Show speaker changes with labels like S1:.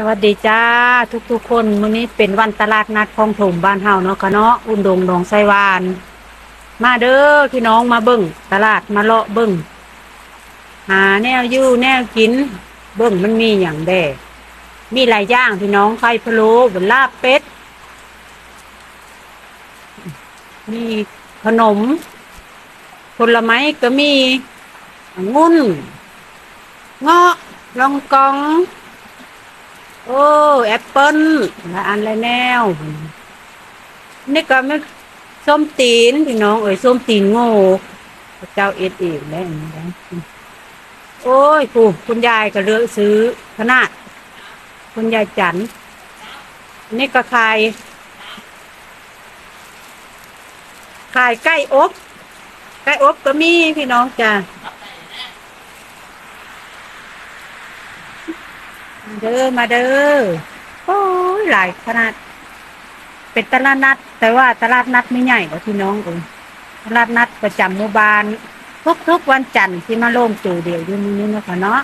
S1: สวัสดีจ้าทุกๆคนมื้อนี้เป็นวันตลาดนัดคลองถมบ้านเฮาเนาะคะเนาะอุ่นดงหนองไซวาน มาเด้อพี่น้องมาเบิ่งตลาดมาเลาะเบิ่งหาแนวอยู่แนวกิน เบิ่งมันมีอย่างแด่มีหลายอย่างพี่น้องไข่พะโล้บนลาบเป็ด มีขนม ผลไม้ก็มีองุ่นเงาะลองกองอ แอปเปิ้ลและอันละแนว นี่ก็ไม่ส้มตีนพี่น้องเอ้ยส้มตีนโง่เจ้าเอ็ดเองแล้วนะโอ้ยกูคุณยายก็เลือกซื้อขนาดคุณยายจันนี่ก็ขายขายใกล้อบใกล้อบก็มีพี่น้องจ้ะ เด้อมาเด้อโอ้ยหลายขนาด เป็นตลาดนัด แต่ว่าตลาดนัดไม่ใหญ่กว่าพี่น้องเองตลาดนัดประจำหมู่บ้านทุกๆวันจันทร์ที่มาโล่งจูเดียวอยู่นี้นะคะเนาะ